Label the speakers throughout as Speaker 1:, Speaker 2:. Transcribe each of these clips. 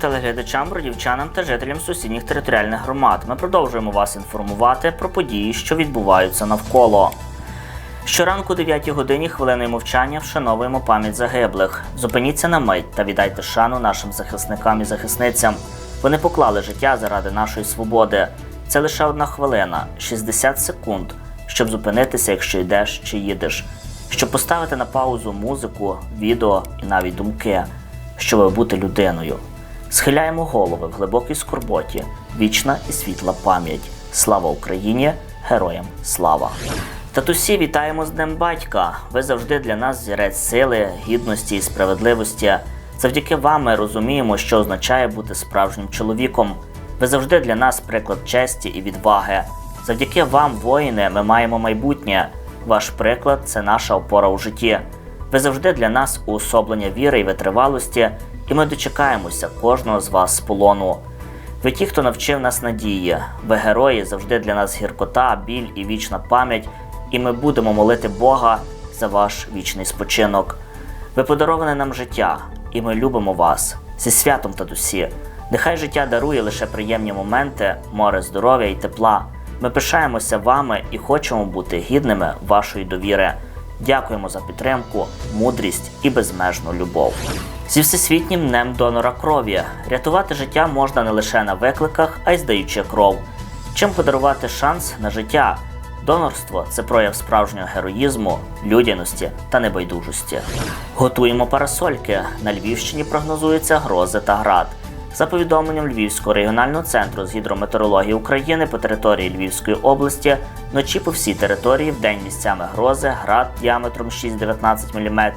Speaker 1: Телеглядачам, бродівчанам та жителям сусідніх територіальних громад. Ми продовжуємо вас інформувати про події, що відбуваються навколо. Щоранку о 9 годині хвилиною мовчання вшановуємо пам'ять загиблих. Зупиніться на мить та віддайте шану нашим захисникам і захисницям. Вони поклали життя заради нашої свободи. Це лише одна хвилина, 60 секунд, щоб зупинитися, якщо йдеш чи їдеш, щоб поставити на паузу музику, відео і навіть думки, щоб бути людиною. Схиляємо голови в глибокій скорботі, вічна і світла пам'ять. Слава Україні! Героям слава! Татусі, вітаємо з Днем Батька. Ви завжди для нас зірець сили, гідності і справедливості. Завдяки вам ми розуміємо, що означає бути справжнім чоловіком. Ви завжди для нас приклад честі і відваги. Завдяки вам, воїни, ми маємо майбутнє. Ваш приклад це наша опора у житті. Ви завжди для нас уособлення віри і витривалості, і ми дочекаємося кожного з вас з полону. Ви ті, хто навчив нас надії, ви герої завжди для нас гіркота, біль і вічна пам'ять, і ми будемо молити Бога за ваш вічний спочинок. Ви подароване нам життя, і ми любимо вас зі святом татусі. Нехай життя дарує лише приємні моменти, море здоров'я і тепла. Ми пишаємося вами і хочемо бути гідними вашої довіри. Дякуємо за підтримку, мудрість і безмежну любов. Зі всесвітнім днем донора крові рятувати життя можна не лише на викликах, а й здаючи кров. Чим подарувати шанс на життя? Донорство це прояв справжнього героїзму, людяності та небайдужості. Готуємо парасольки. На Львівщині прогнозуються грози та град. За повідомленням Львівського регіонального центру з гідрометеорології України по території Львівської області вночі по всій території в день місцями грози, град діаметром 6-19 мм.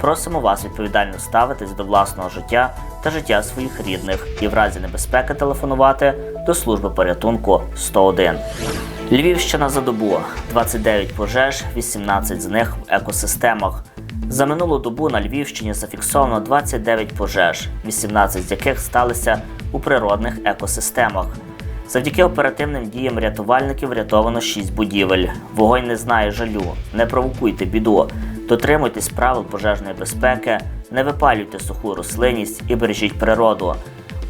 Speaker 1: Просимо вас відповідально ставитись до власного життя та життя своїх рідних і в разі небезпеки телефонувати до служби порятунку 101. Львівщина за добу 29 пожеж, 18 з них в екосистемах. За минулу добу на Львівщині зафіксовано 29 пожеж, 18 з яких сталися у природних екосистемах. Завдяки оперативним діям рятувальників врятовано 6 будівель. Вогонь не знає жалю, не провокуйте біду, дотримуйтесь правил пожежної безпеки, не випалюйте суху рослинність і бережіть природу.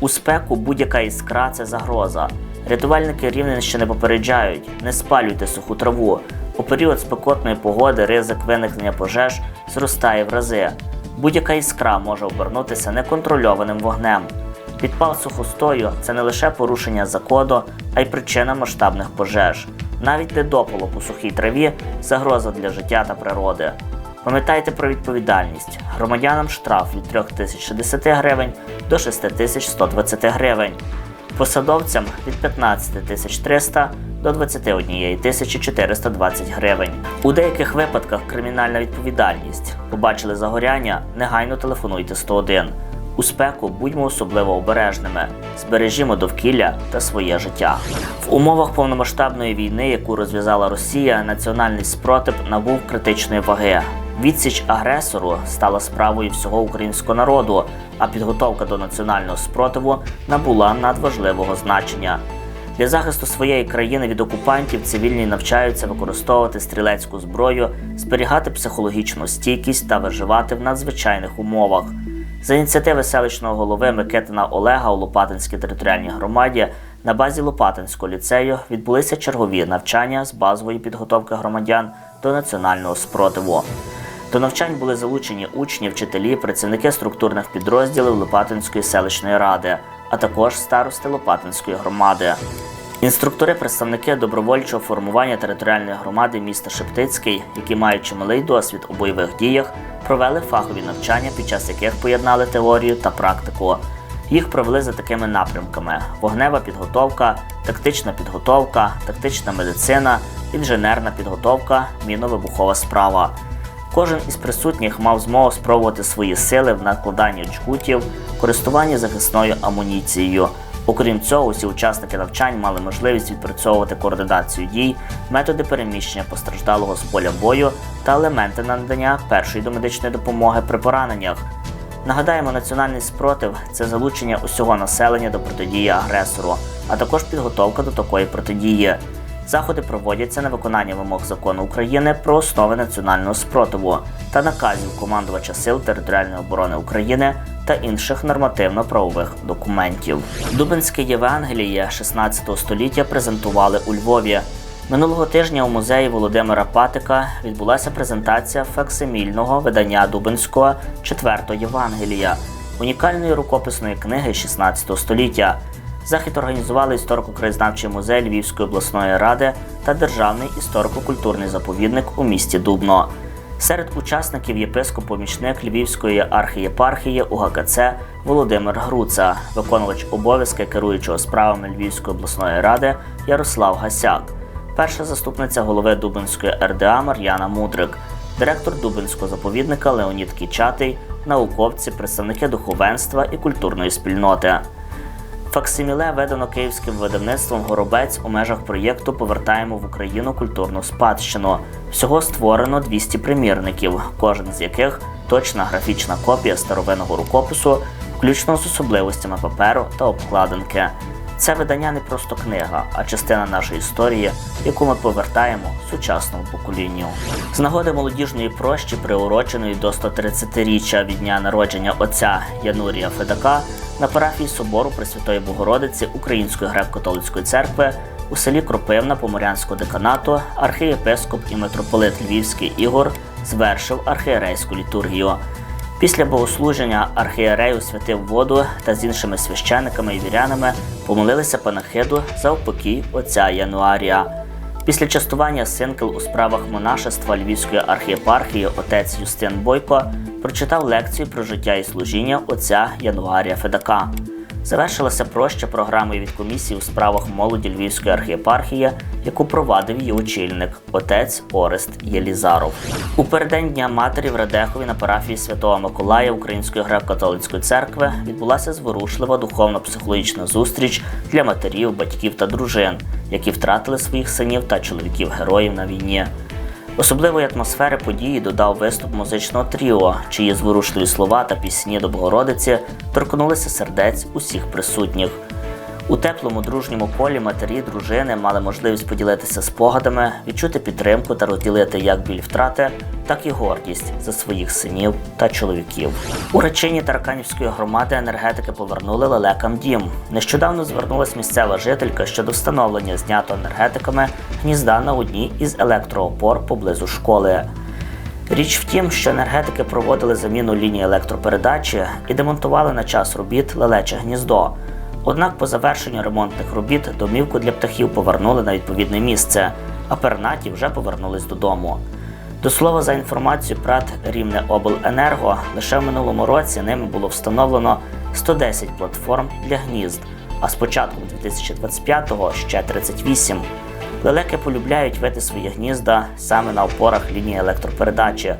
Speaker 1: У спеку будь-яка іскра це загроза. Рятувальники Рівненщини попереджають: не спалюйте суху траву. У період спекотної погоди ризик виникнення пожеж зростає в рази. Будь-яка іскра може обернутися неконтрольованим вогнем. Підпал сухостою це не лише порушення закону, а й причина масштабних пожеж. Навіть недопалок у сухій траві загроза для життя та природи. Пам'ятайте про відповідальність. Громадянам штраф від 3060 гривень до 6120 гривень. Посадовцям від 15 тисяч 300 до 21 тисячі 420 гривень. У деяких випадках кримінальна відповідальність. Побачили загоряння, негайно телефонуйте 101. У спеку будьмо особливо обережними, збережімо довкілля та своє життя. В умовах повномасштабної війни, яку розв'язала Росія, національний спротив набув критичної ваги. Відсіч агресору стала справою всього українського народу, а підготовка до національного спротиву набула надважливого значення. Для захисту своєї країни від окупантів цивільні навчаються використовувати стрілецьку зброю, зберігати психологічну стійкість та виживати в надзвичайних умовах. За ініціативи селищного голови Микитина Олега у Лопатинській територіальній громаді на базі Лопатинського ліцею відбулися чергові навчання з базової підготовки громадян до національного спротиву. До навчань були залучені учні, вчителі, працівники структурних підрозділів Лопатинської селищної ради, а також старости Лопатинської громади. Інструктори, представники добровольчого формування територіальної громади міста Шептицький, які мають чималий досвід у бойових діях, провели фахові навчання, під час яких поєднали теорію та практику. Їх провели за такими напрямками: вогнева підготовка, тактична підготовка, тактична медицина, інженерна підготовка, мінно-вибухова справа. Кожен із присутніх мав змогу спробувати свої сили в накладанні джгутів, користуванні захисною амуніцією. Окрім цього, усі учасники навчань мали можливість відпрацьовувати координацію дій, методи переміщення постраждалого з поля бою та елементи надання першої домедичної допомоги при пораненнях. Нагадаємо, національний спротив це залучення усього населення до протидії агресору, а також підготовка до такої протидії. Заходи проводяться на виконання вимог закону України про основи національного спротиву та наказів командувача сил територіальної оборони України та інших нормативно-правових документів. Дубинське Євангеліє 16 століття презентували у Львові. Минулого тижня у музеї Володимира Патика відбулася презентація факсимільного видання Дубинського четвертого Євангелія, унікальної рукописної книги 16 століття. Захід організували історико-краєзнавчий музей Львівської обласної ради та Державний історико-культурний заповідник у місті Дубно. Серед учасників єпископ-помічник Львівської архієпархії УГКЦ Володимир Груца, виконувач обов'язки керуючого справами Львівської обласної ради Ярослав Гасяк, перша заступниця голови Дубинської РДА Мар'яна Мудрик, директор Дубинського заповідника Леонід Кічатий, науковці, представники духовенства і культурної спільноти. Факсиміле видано київським видавництвом Горобець у межах проєкту Повертаємо в Україну культурну спадщину. Всього створено 200 примірників, кожен з яких точна графічна копія старовинного рукопису, включно з особливостями паперу та обкладинки. Це видання не просто книга, а частина нашої історії, яку ми повертаємо сучасному поколінню. З нагоди молодіжної прощі, приуроченої до 130-річчя від дня народження отця Янурія Федака, на парафії собору Пресвятої Богородиці Української греко-католицької церкви у селі Кропивна Поморянського деканату архієпископ і митрополит Львівський Ігор звершив архієрейську літургію. Після богослуження архієрей освятив воду та з іншими священиками і вірянами помолилися панахиду за упокій отця Януарія. Після частування синкел у справах монашества Львівської архієпархії отець Юстин Бойко прочитав лекцію про життя і служіння отця Януарія Федака. Завершилася проща програмою від комісії у справах молоді Львівської архієпархії, яку провадив її очільник, отець Орест Єлізаров. У переддень Дня Матері в Радехові на парафії Святого Миколая Української греко-католицької церкви відбулася зворушлива духовно-психологічна зустріч для матерів, батьків та дружин, які втратили своїх синів та чоловіків-героїв на війні. Особливої атмосфери події додав виступ музичного тріо, чиї зворушливі слова та пісні до Богородиці торкнулися сердець усіх присутніх. У теплому дружньому колі матері дружини мали можливість поділитися спогадами, відчути підтримку та розділити як біль втрати, так і гордість за своїх синів та чоловіків. У речині Тараканівської громади енергетики повернули лелекам дім. Нещодавно звернулася місцева жителька щодо встановлення знято енергетиками гнізда на одній із електроопор поблизу школи. Річ в тім, що енергетики проводили заміну лінії електропередачі і демонтували на час робіт лелече гніздо. Однак по завершенню ремонтних робіт домівку для птахів повернули на відповідне місце, а пернаті вже повернулись додому. До слова, за інформацією ПРАТ Рівне Обленерго, лише в минулому році ними було встановлено 110 платформ для гнізд, а з початку 2025-го ще 38. Лелеки полюбляють вити свої гнізда саме на опорах лінії електропередачі.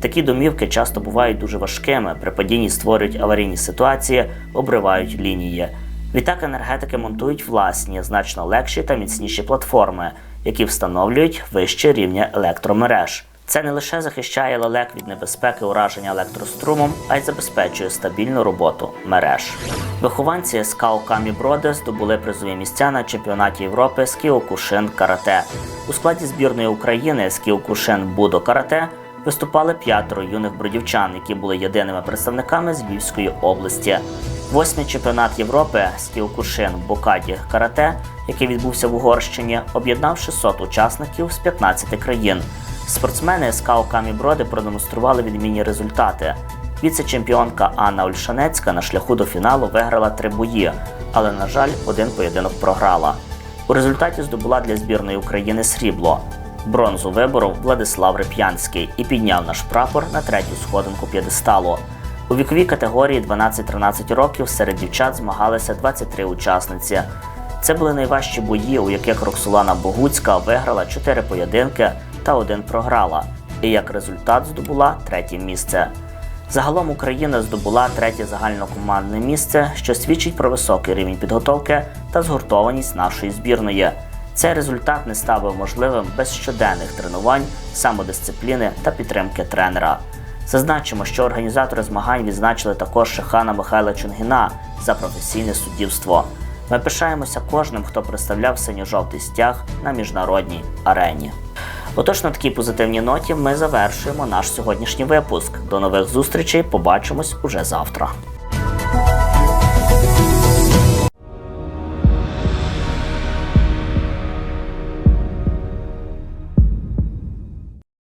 Speaker 1: Такі домівки часто бувають дуже важкими, при падінні створюють аварійні ситуації, обривають лінії. Відтак енергетики монтують власні, значно легші та міцніші платформи, які встановлюють вищі рівня електромереж. Це не лише захищає лелек від небезпеки ураження електрострумом, а й забезпечує стабільну роботу мереж. Вихованці СК Окамі Броди здобули призові місця на чемпіонаті Європи з Кіокушин Карате. У складі збірної України з Кіокушин Будо Карате виступали п'ятеро юних бродівчан, які були єдиними представниками з Львівської області. Восьмий чемпіонат Європи з Кіокушин Бокаді Карате, який відбувся в Угорщині, об'єднав 600 учасників з 15 країн. Спортсмени СК Окамі Броди продемонстрували відмінні результати. Віце-чемпіонка Анна Ольшанецька на шляху до фіналу виграла три бої, але, на жаль, один поєдинок програла. У результаті здобула для збірної України срібло. Бронзу виборов Владислав Реп'янський і підняв наш прапор на третю сходинку п'єдесталу. У віковій категорії 12-13 років серед дівчат змагалися 23 учасниці. Це були найважчі бої, у яких Роксолана Богуцька виграла 4 поєдинки та один програла, і як результат здобула третє місце. Загалом Україна здобула третє загальнокомандне місце, що свідчить про високий рівень підготовки та згуртованість нашої збірної. Цей результат не став би можливим без щоденних тренувань, самодисципліни та підтримки тренера. Зазначимо, що організатори змагань відзначили також Шахана Михайла Чунгіна за професійне суддівство. Ми пишаємося кожним, хто представляв синьо-жовтий стяг на міжнародній арені. Отож, на такій позитивній ноті ми завершуємо наш сьогоднішній випуск. До нових зустрічей. Побачимось уже завтра.